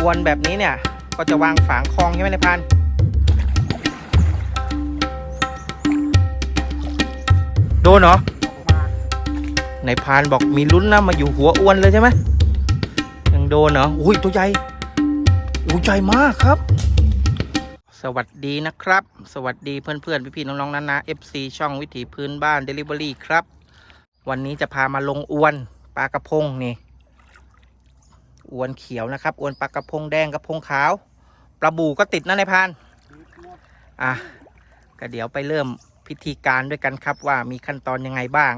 อวนแบบนี้เนี่ย ก็จะวางฝางคลองใช่ไหมในายพันโดนเหรอในายพานบอกมีลุ้นนะมาอยู่หัวอวนเลยใช่ไหมยังโดนเหรออุ้ยตัวใหญ่อุ้ยใหญ่มากครับ สวัสดีนะครับ สวัสดีเพื่อนๆพี่ๆน้องๆนานา FC ช่องวิถีพื้นบ้าน Delivery ครับ วันนี้จะพามาลงอวนปลากระพงนี่ อวนเขียวนะครับ อวนปลากระพงแดงกระพงขาว ปลาบูก็ติดนะในายพราน อะก็เดี๋ยวไปเริ่มพิธีการด้วยกันครับว่ามีขั้นตอนยังไงบ้าง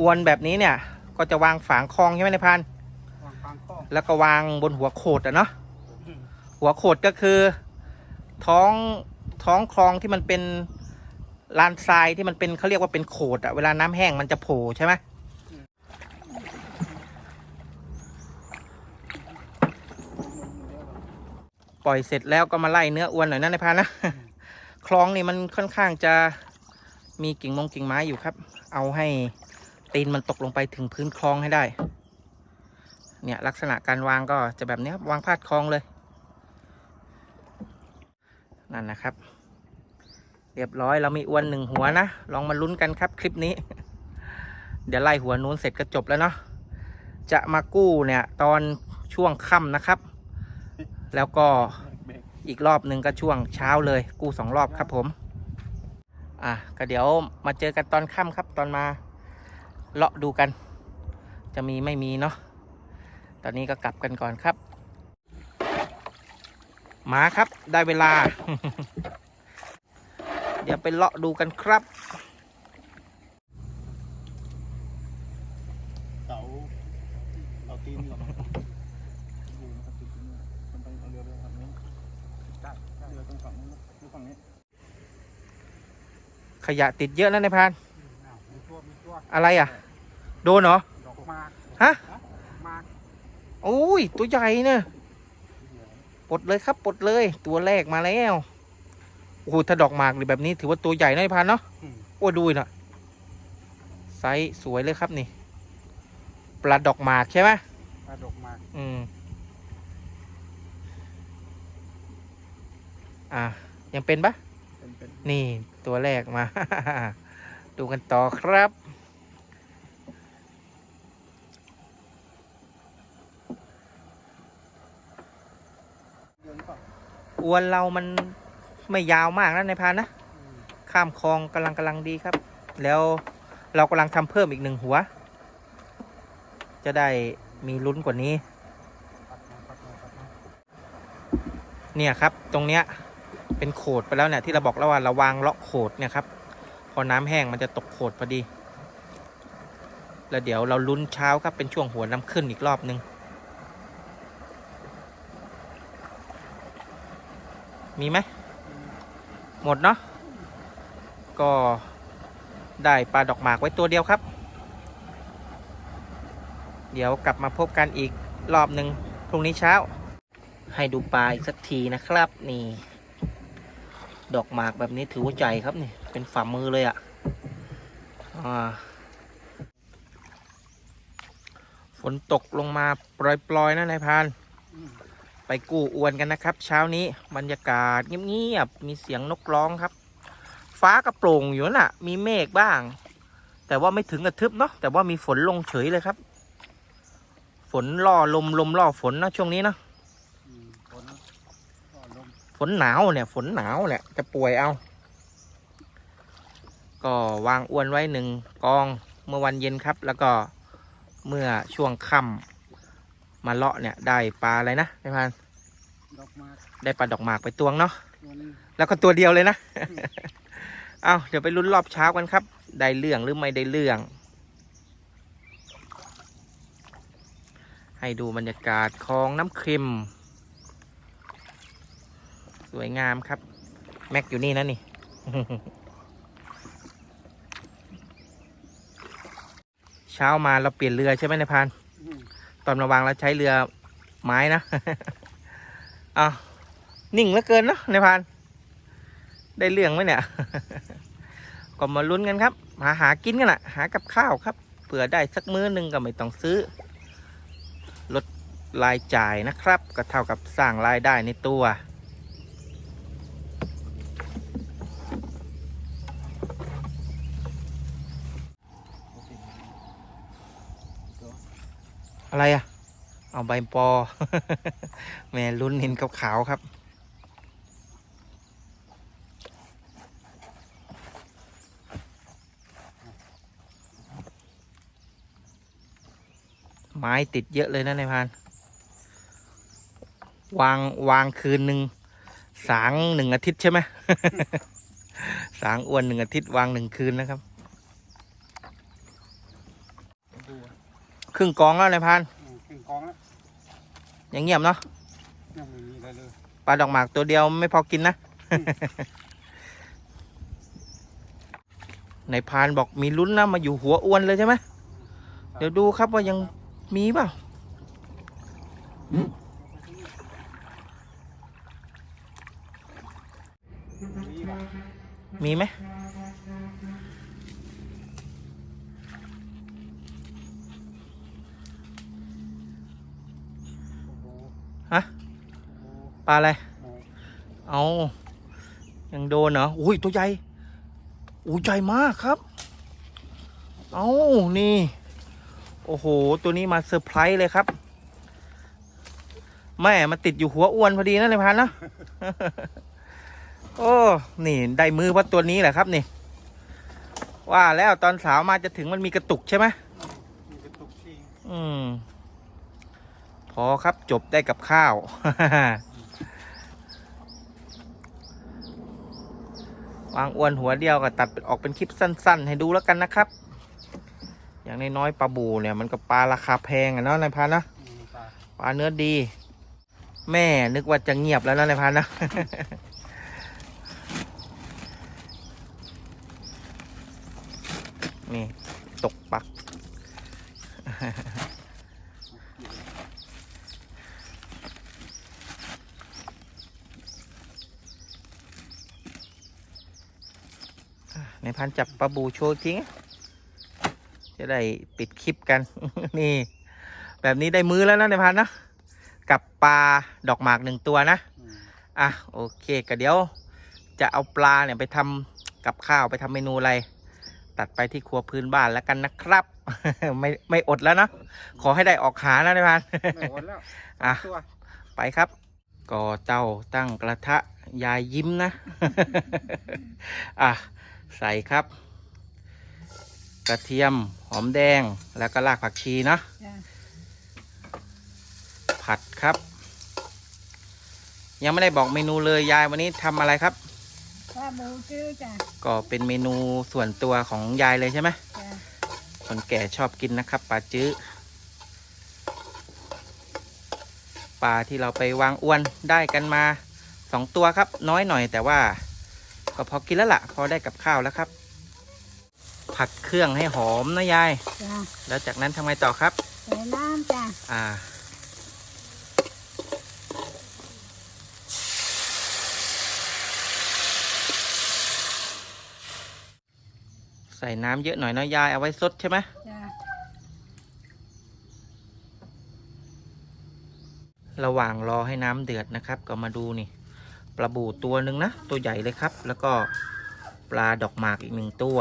อวนแบบนี้เนี่ยก็จะวางฝางคลองใช่ไหมในายพรานวางฟางข้อแล้วก็วางบนหัวโขดอะเนาะ หัวโขดก็คือ ท้องท้องคลองที่มันเป็นลานทรายที่มันเป็นเขาเรียกว่าเป็นโขดอะเวลาน้ำแห้งมันจะโผล่ใช่ไหม ปล่อยเสร็จแล้วก็มาไล่เนื้ออวนหน่อยนะนายพานนะคลองนี่มันค่อนข้างจะมีกิ่งมงกิ่งไม้อยู่ครับ เอาให้ตีนมันตกลงไปถึงพื้นคลองให้ได้ เนี่ยลักษณะการวางก็จะแบบนี้ครับวางพาดคลองเลย นั่นนะครับ เรียบร้อยเรามีอวนหนึ่งหัวนะ ลองมาลุ้นกันครับคลิปนี้ เดี๋ยวไล่หัวนู้นเสร็จก็จบแล้วเนาะ จะมากู้เนี่ยตอนช่วงค่ำนะครับ แล้วก็อีกรอบหนึ่งก็ช่วงเช้าเลย กู้สองรอบครับผม อะก็เดี๋ยวมาเจอกันตอนค่ำครับ ตอนมาเลาะดูกัน จะมีไม่มีเนาะตอนนี้ก็กลับกันก่อนครับมาครับได้เวลา เดี๋ยวไปเลาะดูกันครับเสาเสาตีน เอาเรือไปทางนี้ได้เรือตรงฝั่งนู้ดูฝั่งนี้ขยะติดเยอะนะนายพรานอ้วมีตัวมีตัวอะไรอะ โดนเหรอดอกมากฮะมากโอ้ยตัวใหญ่เนี่ปลดเลยครับปลดเลยตัวแรกมาแล้วโอ้โหถ้าดอกหมากหรือแบบนี้ถือว่าตัวใหญ่นะนายพรานเนาะโอ้ดูน่ะไซส์สวยเลยครับนี่ปลาดอกหมากใช่ไหมปลาดอกหมาก อืม อะยังเป็นปะเป็นเป็นนี่ตัวแรกมา ดูกันต่อครับเรือหรือเปล่าอวนเรามันไม่ยาวมากนะในายพรานนะอืมข้ามคลองกำลังกำลังดีครับ แล้วเรากำลังทำเพิ่มอีกหนึ่งหัว จะได้มีลุ้นกว่านี้ปัดมาปัดมาปัดมาเนี่ยครับตรงเนี้ย เป็นโขดไปแล้วเนี่ยที่เราบอกแล้วว่าราวางเลาะโขดเนี่ยครับ พอน้ำแห้งมันจะตกโขดพอดี แล้วเดี๋ยวเราลุ้นเช้าครับเป็นช่วงหัวน้ำขึ้นอีกรอบนึง มีไหมหมดเนาะก็ได้ปลาดอกหมากไว้ตัวเดียวครับ เดี๋ยวกลับมาพบกันอีกรอบหนึ่งพรุ่งนี้เช้า ให้ดูปลาอีกสักทีนะครับนี่ ดอกหมากแบบนี้ถือว่าใหญ่ครับนี่ เป็นฝ่ามือเลยอะ่ะอ่าฝนตกลงมาปล่อยๆนะนายพาน ไปกู้อวนกันนะครับ เช้านี้บรรยากาศเงียบๆมีเสียงนกร้องครับ ฟ้ากระโปร่งอยู่น่ะ มีเมฆบ้าง แต่ว่าไม่ถึงกับทึบเนาะแต่ว่ามีฝนลงเฉยเลยครับ ฝนล่อลมลมล่อฝนนะช่วงนี้เนาะ นหนาวเนี่ย ฝนหนาวแหละจะป่วยเอา ก็วางอวนไว้หนึ่งกองเมื่อวันเย็นครับ แล้วก็เมื่อช่วงค่ำมาเลาะเนี่ยได้ปลาอะไรนะนายพรานได้ปลาดอกหมากไปตวงเนาะนแล้วก็ตัวเดียวเลยนะ เอาเดี๋ยวไปลุ้นรอบเช้ากันครับ ได้เรื่องหรือไม่ได้เรื่อง ให้ดูบรรยากาศคลองน้ำเค็ม สวยงามครับ แม็กอยู่นี่นะนี่ เช้ามาเราเปลี่ยนเรือใช่ไหมนายพรานอืมตอนมาวางเราใช้เรือไม้นะเอานิ่งเหลือเกินเนาะนายพราน ได้เรื่องไหมเนี่ย ก็มาลุ้นกันครับ หาหากินกันอะหากับข้าวครับเผื่อได้สักมื้อหนึ่งก็ไม่ต้องซื้อรถรายจ่ายนะครับ ก็เท่ากับสร้างรายได้ในตัว โอเคตัว อะไรอะเอาใบปอ แม่ลุ้นเห็นขาวๆครับ ไม้ติดเยอะเลยนะนายพาน วางวางคืนหนึ่งสางหนึ่งอาทิตย์ใช่ไหม สางอ้วนหนึ่งอาทิตย์วางหนึ่งคืนนะครับ ดูอะ ค รึ่งกองแล้วนายพรานอืมขึ้นกองแล้วยังเงียบเนาะยังไม่มีอะไรเลยปลาดอกหมากตัวเดียวไม่พอกินนะในพรานบอกมีลุ้นนะมาอยู่หัวอ้วนเลยใช่ไหมเดี๋ยวดูครับว่ายังมีเปล่ามีป่ะมีไหม โอ้โห ฮะ โอ้โห ป ลาอะไรโอ้โหเอายังโดนเหรอ อุ้ยตัวใหญ่อุ้ยใหญ่มากครับ เอานี่ โอ้โห ตัวนี้มาเซอร์ไพรส์เลยครับ แม่มาติดอยู่หัวอ้วนพอดีนะในพันนะโอ้ นี่ได้มือเพราะตัวนี้แหละครับนี่ ว่าแล้วตอนสาวมาจะถึงมันมีกระตุกใช่ไหมมีกระตุกจริง อืม พอครับจบได้กับข้าว วางอ้วนหัวเดียวก็ตัดออกเป็นคลิปสั้น ๆ ให้ดูแล้วกันนะครับ อย่างน้อยๆปลาบูเนี่ยมันก็ปลาราคาแพงอะเนาะนายพันนะมีปลาปลาเนื้อดี แม่นึกว่าจะเงียบแล้วนะนายพันนะ นี่ตกปัก ในพันจับปลาบูโชว์จริงจะได้ปิดคลิปกัน นี่ แบบนี้ได้มือแล้วนะในพันนะกับปลาดอกหมากหนึ่งตัวนะอืมอะโอเคก็เดี๋ยว จะเอาปลาเนี่ยไปทำกับข้าวไปทำเมนูอะไร ตัดไปที่ครัวพื้นบ้านแล้วกันนะครับ ไม่ไม่อดแล้วนะขอให้ได้ออกหานะในพันไม่หมดแล้วอะตัวไปครับก่อเตาตั้งกระทะยายยิ้มนะ อะ ใส่ครับ กระเทียมหอมแดงแล้วก็รากผักชีเนาะจ้ะผัดครับ ยังไม่ได้บอกเมนูเลยยายวันนี้ทำอะไรครับปลาบูจื้อจ้ะก็เป็นเมนูส่วนตัวของยายเลยใช่ไหมจ้ะคนแก่ชอบกินนะครับปลาจื้อปลาที่เราไปวางอ้วนได้กันมาสองตัวครับ น้อยหน่อยแต่ว่า ก็พอกินแล้วล่ะ พอได้กับข้าวแล้วครับ ผัดเครื่องให้หอมนะยาย จ้ะแล้วจากนั้นทำไงต่อครับ ใส่น้ำจ้ะอ่า ใส่น้ำเยอะหน่อยเนาะยายเอาไว้ซดใช่ไหมจ้ะระหว่างรอให้น้ำเดือดนะครับ ก็มาดูนี่ ปลาบูตัวหนึ่งนะ ตัวใหญ่เลยครับ แล้วก็ปลาดอกหมากอีกหนึ่งตัว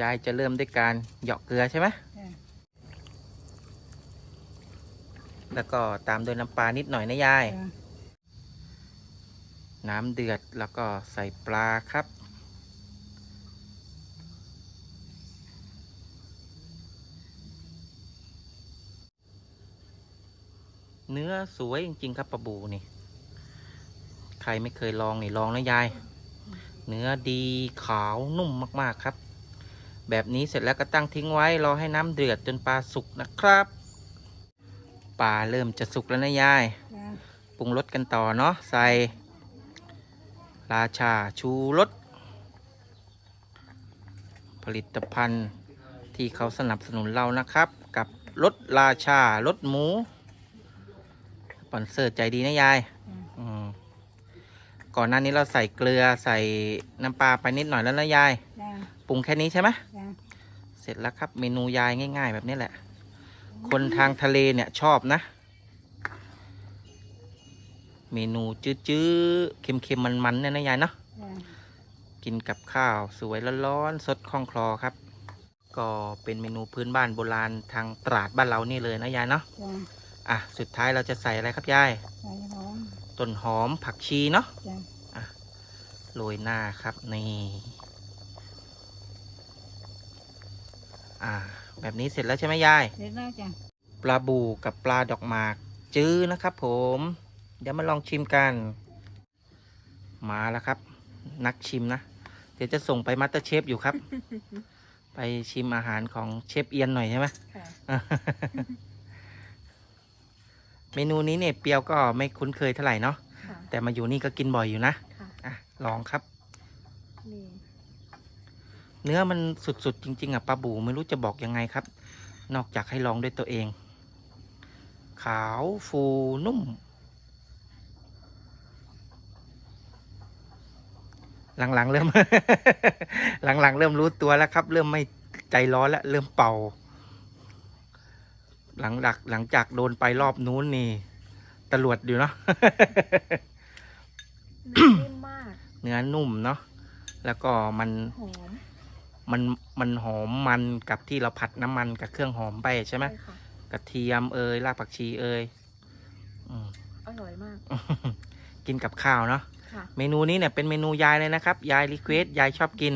ยายจะเริ่มด้วยการเหยาะเกลือใช่ไหมจ้ะแล้วก็ตามด้วยน้ำปลานิดหน่อยนะยายจ้ะน้ำเดือดแล้วก็ใส่ปลาครับ เนื้อสวยจริง ๆ ครับปลาบูนี่ ใครไม่เคยลองนี่ลองนะยาย เนื้อดีขาวนุ่มมากๆครับ แบบนี้เสร็จแล้วก็ตั้งทิ้งไว้รอให้น้ำเดือดจนปลาสุกนะครับปลาเริ่มจะสุกแล้วนะยายจ้ะปรุงรสกันต่อเนาะใส่ ราชาชูรสผลิตภัณฑ์ที่เขาสนับสนุนเรานะครับ กับรสราชารสหมูสปอนเซอร์ใจดีนะยายจ้ะอืม ก่อนหน้านี้เราใส่เกลือใส่น้ำปลาไปนิดหน่อยแล้วนะยายจ้ะปรุงแค่นี้ใช่ไหมจ้ะเสร็จแล้วครับเมนูยายง่าย ๆ แบบนี้แหละ คนทางทะเลเนี่ยชอบนะ เมนูจื้อๆเค็มๆมันๆเนี่ยนะยายเนาะจ้ะกินกับข้าวสวยร้อนๆสดคล่องคลอครับ ก็เป็นเมนูพื้นบ้านโบราณทางตราดบ้านเรานี่เลยนะยายเนาะจ้ะอะสุดท้ายเราจะใส่อะไรครับยาย ใส่หอม ต้นหอมผักชีเนาะจ้ะโรยหน้าครับนี่อ่า แบบนี้เสร็จแล้วใช่ไหมยาย เสร็จแล้วจ้ะปลาบูกับปลาดอกหมาก จื้อนะครับผม เดี๋ยวมาลองชิมกัน มาแล้วครับ นักชิมนะ เดี๋ยวจะส่งไปมัตเตอร์เชฟอยู่ครับ ไปชิมอาหารของเชฟเอียนหน่อยใช่ไหม ค่ะ เมนูนี้เนี่ยเปรียวก็ไม่คุ้นเคยเท่าไหร่เนาะค่ะแต่มาอยู่นี่ก็กินบ่อยอยู่นะค่ะอะลองครับ นี่เนื้อมันสุดๆจริง ๆอะปลาบูไม่รู้จะบอกยังไงครับ นอกจากให้ลองด้วยตัวเอง ขาวฟูนุ่ม หลังๆ เริ่ม หลังๆ เริ่มรู้ตัวแล้วครับ เริ่มไม่ใจร้อนแล้วเริ่มเป่า หลังจากหลังจากโดนไปรอบนู้นนี่ตรวจอยู่เนาะเนื้อนิ่มมากเนื้อนุ่มเนาะแล้วก็มันหอมมันมันหอมมันกับที่เราผัดน้ำมันกับเครื่องหอมไปใช่ไหมใช่ค่ะกระเทียมเอยรากผักชีเอยอืม อร่อยมากกินกับข้าวเนาะ ค่ะ เมนูนี้เนี่ยเป็นเมนูยายเลยนะครับ ยายรีเควสยายชอบกิน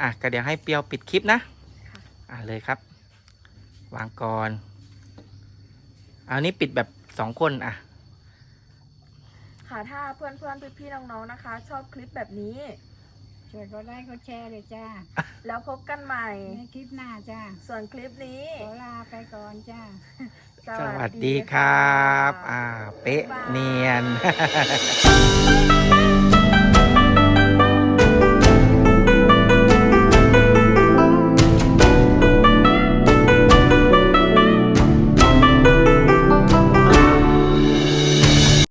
อะก็เดี๋ยวให้เปียวปิดคลิปนะ ค่ะ อะเลยครับ วางก่อน อันนี้ปิดแบบสองคนอะ ค่ะถ้าเพื่อนเพื่อนพี่พี่ๆน้องๆนะคะ ชอบคลิปแบบนี้ ช่วยก็ได้ก็แชร์เลยจ้าแล้วพบกันใหม่ ในคลิปหน้าจ้าส่วนคลิปนี้ ขอลาไปก่อนจ้า สวัสดีครับะอ่า เป๊ะบ๊ายบายเนียน